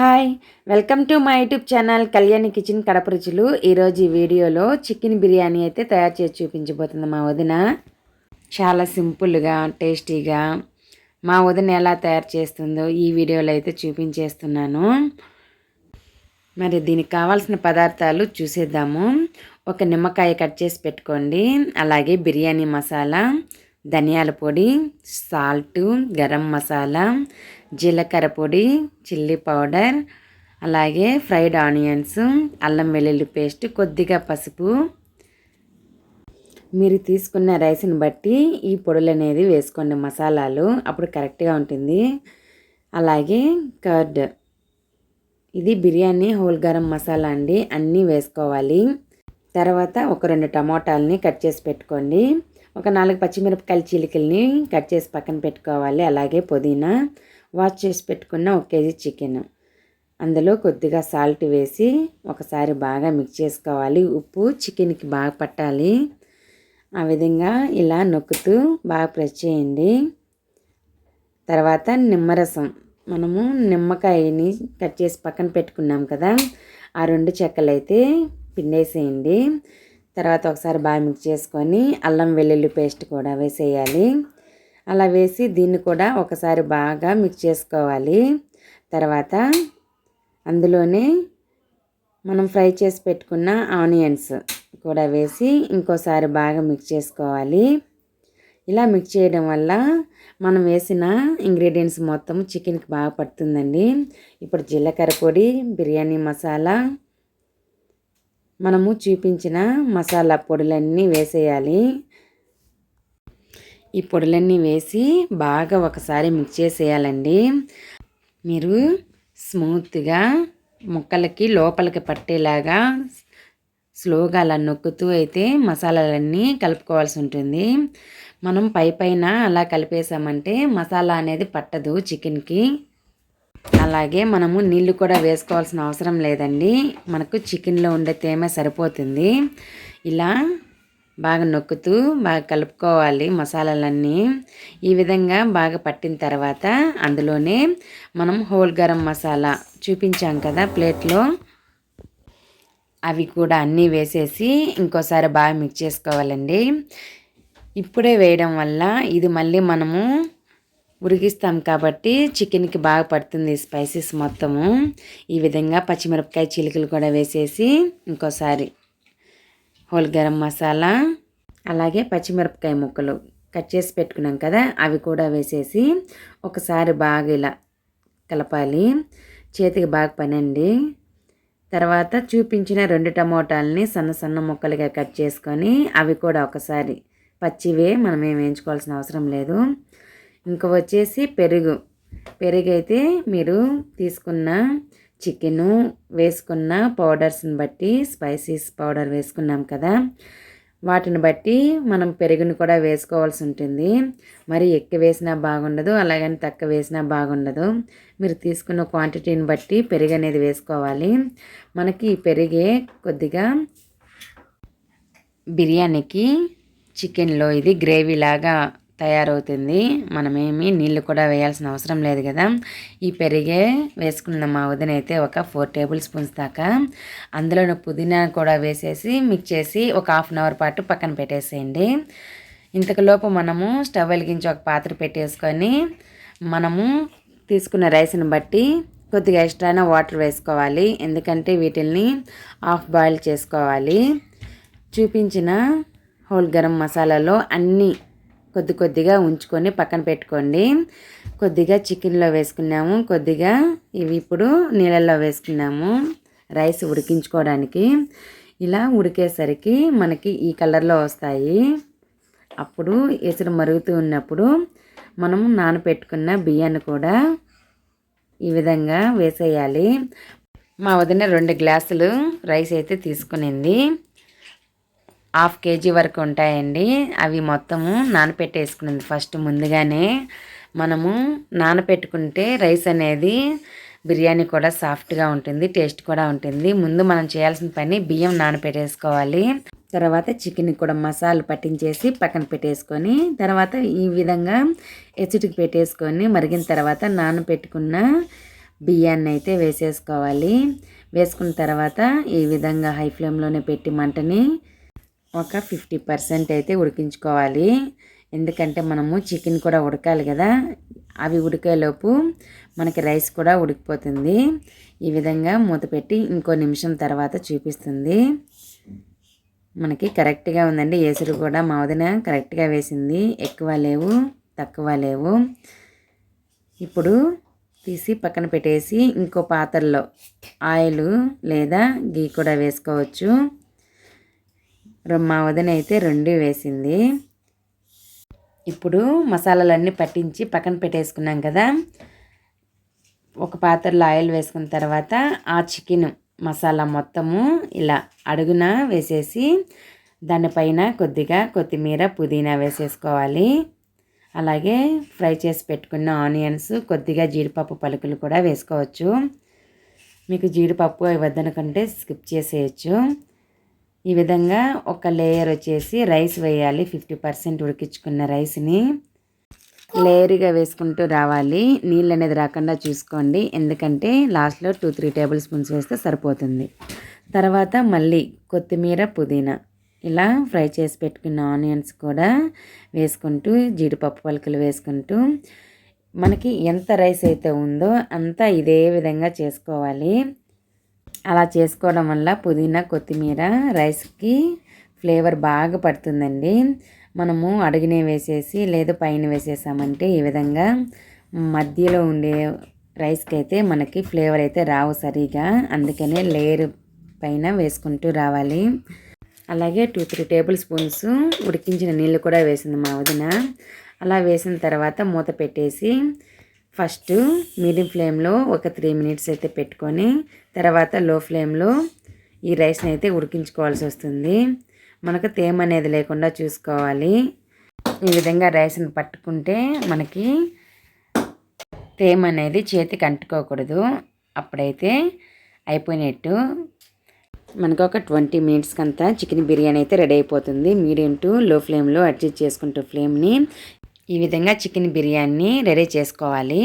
Hi welcome to my YouTube channel Kalyani kitchen Kadapa రుచులు. ఈరోజు ఈ వీడియోలో చికెన్ బిర్యానీ అయితే తయారు చేసి చూపించబోతుంది మా వదిన. చాలా సింపుల్గా టేస్టీగా మా వదిన ఎలా తయారు చేస్తుందో ఈ వీడియోలో అయితే చూపించేస్తున్నాను. మరి దీనికి కావాల్సిన పదార్థాలు చూసేద్దాము. ఒక నిమ్మకాయ కట్ చేసి పెట్టుకోండి. అలాగే బిర్యానీ మసాలా ధనియాల పొడి సాల్టు గరం మసాలా జీలకర్ర పొడి చిల్లీ పౌడర్ అలాగే ఫ్రైడ్ ఆనియన్స్ అల్లం వెల్లుల్లి పేస్ట్ కొద్దిగా పసుపు. మీరు తీసుకున్న రైస్ని బట్టి ఈ పొడులు అనేది వేసుకోండి. మసాలాలు అప్పుడు కరెక్ట్గా ఉంటుంది. అలాగే కర్డ్. ఇది బిర్యానీ హోల్ గరం మసాలా అండి. అన్నీ వేసుకోవాలి. తర్వాత ఒక రెండు టమోటాలని కట్ చేసి పెట్టుకోండి. ఒక నాలుగు పచ్చిమిరపకాయల చిలికల్ని కట్ చేసి పక్కన పెట్టుకోవాలి. అలాగే పుదీనా. వాష్ చేసి పెట్టుకున్న ఒక కేజీ చికెన్. అందులో కొద్దిగా సాల్ట్ వేసి ఒకసారి బాగా మిక్స్ చేసుకోవాలి. ఉప్పు చికెన్కి బాగా పట్టాలి. ఆ విధంగా ఇలా నొక్కుతూ బాగా ప్రెస్ చేయండి. తర్వాత నిమ్మరసం. మనము నిమ్మకాయని కట్ చేసి పక్కన పెట్టుకున్నాం కదా ఆ రెండు చెక్కలు అయితే పిండేసేయండి. తర్వాత ఒకసారి బాగా మిక్స్ చేసుకొని అల్లం వెల్లుల్లి పేస్ట్ కూడా వేసేయాలి. అలా వేసి దీన్ని కూడా ఒకసారి బాగా మిక్స్ చేసుకోవాలి. తర్వాత అందులోనే మనం ఫ్రై చేసి పెట్టుకున్న ఆనియన్స్ కూడా వేసి ఇంకోసారి బాగా మిక్స్ చేసుకోవాలి. ఇలా మిక్స్ చేయడం వల్ల మనం వేసిన ఇంగ్రీడియంట్స్ మొత్తం చికెన్కి బాగా పడుతుందండి. ఇప్పుడు జీలకర్ర పొడి బిర్యానీ మసాలా మనము చూపించిన మసాలా పొడులన్నీ వేసేయాలి. ఈ పొడులన్నీ వేసి బాగా ఒకసారి మిక్స్ చేసేయాలండి. మీరు స్మూత్గా ముక్కలకి లోపలికి పట్టేలాగా స్లోగా అలా నొక్కుతూ అయితే మసాలాలన్నీ కలుపుకోవాల్సి ఉంటుంది. మనం పై పైన అలా కలిపేసామంటే మసాలా అనేది పట్టదు చికెన్కి. అలాగే మనము నీళ్ళు కూడా వేసుకోవాల్సిన అవసరం లేదండి. మనకు చికెన్లో ఉండే తేమ సరిపోతుంది. ఇలా బాగా నొక్కుతూ బాగా కలుపుకోవాలి మసాలాలన్నీ. ఈ విధంగా బాగా పట్టిన తర్వాత అందులోనే మనం హోల్ గరం మసాలా చూపించాం కదా ప్లేట్లో. అవి కూడా అన్నీ వేసేసి ఇంకోసారి బాగా మిక్స్ చేసుకోవాలండి. ఇప్పుడే వేయడం వల్ల ఇది మళ్ళీ మనము ఉరిగిస్తాం కాబట్టి చికెన్కి బాగా పడుతుంది స్పైసెస్ మొత్తము. ఈ విధంగా పచ్చిమిరపకాయ చిలుకలు కూడా వేసేసి ఇంకోసారి హోల్ గరం మసాలా అలాగే పచ్చిమిరపకాయ ముక్కలు కట్ చేసి పెట్టుకున్నాం కదా అవి కూడా వేసేసి ఒకసారి బాగా ఇలా కలపాలి. చేతికి బాగా పనండి. తర్వాత చూపించిన రెండు టమోటాలని సన్న సన్న ముక్కలుగా కట్ చేసుకొని అవి కూడా ఒకసారి పచ్చివే మనం ఏం వేయించుకోవాల్సిన అవసరం లేదు. ఇంకా వచ్చేసి పెరుగు. పెరుగు అయితే మీరు తీసుకున్న చికెను వేసుకున్న పౌడర్స్ని బట్టి స్పైసీస్ పౌడర్ వేసుకున్నాం కదా. వాటిని బట్టి మనం పెరుగును కూడా వేసుకోవాల్సి ఉంటుంది. మరి ఎక్కువ వేసినా బాగుండదు అలాగని తక్కువ వేసినా బాగుండదు. మీరు తీసుకున్న క్వాంటిటీని బట్టి పెరుగు అనేది వేసుకోవాలి. మనకి ఈ పెరిగే కొద్దిగా బిర్యానీకి చికెన్లో ఇది గ్రేవీ లాగా తయారవుతుంది. మనమేమి నీళ్ళు కూడా వేయాల్సిన అవసరం లేదు కదా. ఈ పెరిగే వేసుకున్న మా వదిన అయితే ఒక ఫోర్ టేబుల్ స్పూన్స్ దాకా అందులో పుదీనా కూడా వేసేసి మిక్స్ చేసి ఒక హాఫ్ అన్ అవర్ పాటు పక్కన పెట్టేసేయండి. ఇంతకులోపు మనము స్టవ్ వెలిగించి ఒక పాత్ర పెట్టేసుకొని మనము తీసుకున్న రైస్ని బట్టి కొద్దిగా ఎక్స్ట్రానా వాటర్ వేసుకోవాలి. ఎందుకంటే వీటిల్ని హాఫ్ బాయిల్ చేసుకోవాలి. చూపించిన హోల్ గరం మసాలాలో అన్నీ కొద్ది కొద్దిగా ఉంచుకొని పక్కన పెట్టుకోండి. కొద్దిగా చికెన్లో వేసుకున్నాము. కొద్దిగా ఇవి ఇప్పుడు నీళ్ళల్లో వేసుకున్నాము. రైస్ ఉడికించుకోవడానికి. ఇలా ఉడికేసరికి మనకి ఈ కలర్లో వస్తాయి. అప్పుడు ఎసురు మరుగుతూ ఉన్నప్పుడు మనం నానపెట్టుకున్న బియ్యాన్ని కూడా ఈ విధంగా వేసేయాలి. మా వదిన రెండు గ్లాసులు రైస్ అయితే తీసుకునింది. హాఫ్ కేజీ వరకు ఉంటాయండి. అవి మొత్తము నానపెట్టేసుకున్నది. ఫస్ట్ ముందుగానే మనము నానపెట్టుకుంటే రైస్ అనేది బిర్యానీ కూడా సాఫ్ట్గా ఉంటుంది టేస్ట్ కూడా ఉంటుంది. ముందు మనం చేయాల్సిన పని బియ్యం నానపెట్టేసుకోవాలి. తర్వాత చికెన్ కూడా మసాలా పట్టించేసి పక్కన పెట్టేసుకొని తర్వాత ఈ విధంగా ఎచ్చటికి పెట్టేసుకొని మరిగిన తర్వాత నానపెట్టుకున్న బియ్యాన్ని అయితే వేసేసుకోవాలి. వేసుకున్న తర్వాత ఈ విధంగా హై ఫ్లేమ్లోనే పెట్టి మంటని ఒక ఫిఫ్టీ పర్సెంట్ అయితే ఉడికించుకోవాలి. ఎందుకంటే మనము చికెన్ కూడా ఉడకాలి కదా. అవి ఉడికేలోపు మనకి రైస్ కూడా ఉడికిపోతుంది. ఈ విధంగా మూత పెట్టి ఇంకో నిమిషం తర్వాత చూపిస్తుంది. మనకి కరెక్ట్గా ఉందండి. ఏసురు కూడా మా వదిన కరెక్ట్గా వేసింది. ఎక్కువ లేవు తక్కువ లేవు. ఇప్పుడు తీసి పక్కన పెట్టేసి ఇంకో పాత్రలో ఆయిల్ లేదా గీ కూడా వేసుకోవచ్చు. మా వదిన అయితే రెండు వేసింది. ఇప్పుడు మసాలాలన్నీ పట్టించి పక్కన పెట్టేసుకున్నాం కదా. ఒక పాత్రలో ఆయిల్ వేసుకున్న తర్వాత ఆ చికెన్ మసాలా మొత్తము ఇలా అడుగున వేసేసి దానిపైన కొద్దిగా కొత్తిమీర పుదీనా వేసేసుకోవాలి. అలాగే ఫ్రై చేసి పెట్టుకున్న ఆనియన్స్ కొద్దిగా జీడిపప్పు పలుకులు కూడా వేసుకోవచ్చు. మీకు జీడిపప్పు వద్దనుకుంటే స్కిప్ చేసేయచ్చు. ఈ విధంగా ఒక లేయర్ వచ్చేసి రైస్ వేయాలి. ఫిఫ్టీ పర్సెంట్ ఉడికించుకున్న రైస్ని లేయర్గా వేసుకుంటూ రావాలి. నీళ్ళు అనేది రాకుండా చూసుకోండి. ఎందుకంటే లాస్ట్లో టూ త్రీ టేబుల్ స్పూన్స్ వేస్తే సరిపోతుంది. తర్వాత మళ్ళీ కొత్తిమీర పుదీనా ఇలా ఫ్రై చేసి పెట్టుకున్న ఆనియన్స్ కూడా వేసుకుంటూ జీడిపప్పు పలుకులు వేసుకుంటూ మనకి ఎంత రైస్ అయితే ఉందో అంతా ఇదే విధంగా చేసుకోవాలి. అలా చేసుకోవడం వల్ల పుదీనా కొత్తిమీర రైస్కి ఫ్లేవర్ బాగా పడుతుందండి. మనము అడుగునే వేసేసి లేదా పైన వేసేసామంటే ఈ విధంగా మధ్యలో ఉండే రైస్కి అయితే మనకి ఫ్లేవర్ అయితే రావు సరిగా. అందుకనే లేయర్ పైన వేసుకుంటూ రావాలి. అలాగే టూ త్రీ టేబుల్ స్పూన్స్ ఉడికించిన నీళ్ళు కూడా వేసింది మా వదిన. అలా వేసిన తర్వాత మూత పెట్టేసి ఫస్ట్ మీడియం ఫ్లేమ్లో ఒక త్రీ మినిట్స్ అయితే పెట్టుకొని తర్వాత లో ఫ్లేమ్లో ఈ రైస్ని అయితే ఉడికించుకోవాల్సి వస్తుంది. మనకు తేమ అనేది లేకుండా చూసుకోవాలి. ఈ విధంగా రైస్ని పట్టుకుంటే మనకి తేమ అనేది చేతికి అంటుకోకూడదు. అప్పుడైతే అయిపోయినట్టు మనకు ఒక ట్వంటీ మినిట్స్కి అంతా చికెన్ బిర్యానీ అయితే రెడీ అయిపోతుంది. మీడియం టు లో ఫ్లేమ్లో అడ్జస్ట్ చేసుకుంటూ ఫ్లేమ్ని ఈ విధంగా చికెన్ బిర్యానీ రెడీ చేసుకోవాలి.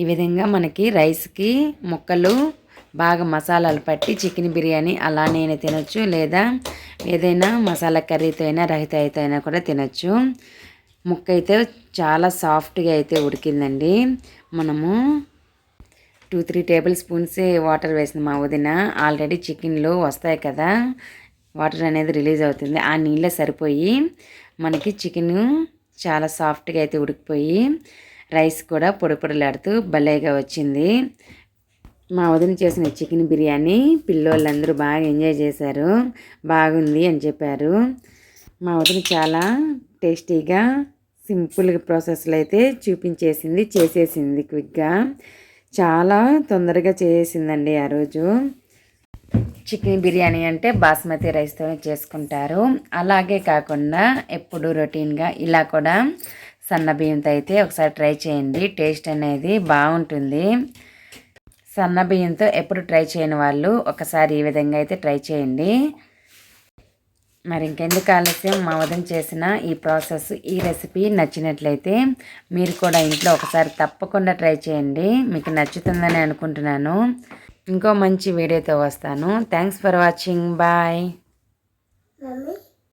ఈ విధంగా మనకి రైస్కి ముక్కలు బాగా మసాలాలు పట్టి చికెన్ బిర్యానీ అలానే తినొచ్చు. లేదా ఏదైనా మసాలా కర్రీతో అయినా రహిత అయితే అయినా కూడా తినొచ్చు. ముక్క అయితే చాలా సాఫ్ట్గా అయితే ఉడికిందండి. మనము two three tablespoons water వేసిన మా వదిన ఆల్రెడీ చికెన్లో వస్తాయి కదా వాటర్ అనేది రిలీజ్ అవుతుంది. ఆ నీళ్ళే సరిపోయి మనకి చికెను చాలా సాఫ్ట్గా అయితే ఉడికిపోయి రైస్ కూడా పొడిపొడలాడుతూ భలేగా వచ్చింది. మా వదిన చేసిన చికెన్ బిర్యానీ పిల్లోళ్ళందరూ బాగా ఎంజాయ్ చేశారు. బాగుంది అని చెప్పారు. మా వదిన చాలా టేస్టీగా సింపుల్గా ప్రాసెస్లో అయితే చూపించేసింది చేసేసింది క్విక్గా. చాలా తొందరగా చేసేసిందండి ఆ రోజు. చికెన్ బిర్యానీ అంటే బాస్మతి రైస్తోనే చేసుకుంటారు. అలాగే కాకుండా ఎప్పుడు రొటీన్గా ఇలా కూడా సన్న బియ్యంతో అయితే ఒకసారి ట్రై చేయండి. టేస్ట్ అనేది బాగుంటుంది. సన్న బియ్యంతో ఎప్పుడు ట్రై చేయని వాళ్ళు ఒకసారి ఈ విధంగా అయితే ట్రై చేయండి. మరి ఇంకెందుకు ఆలస్యం? మా వదం చేసిన ఈ ప్రాసెస్ ఈ రెసిపీ నచ్చినట్లయితే మీరు కూడా ఇంట్లో ఒకసారి తప్పకుండా ట్రై చేయండి. మీకు నచ్చుతుందని అనుకుంటున్నాను. ఇంకో మంచి వీడియోతో వస్తాను. Thanks for watching bye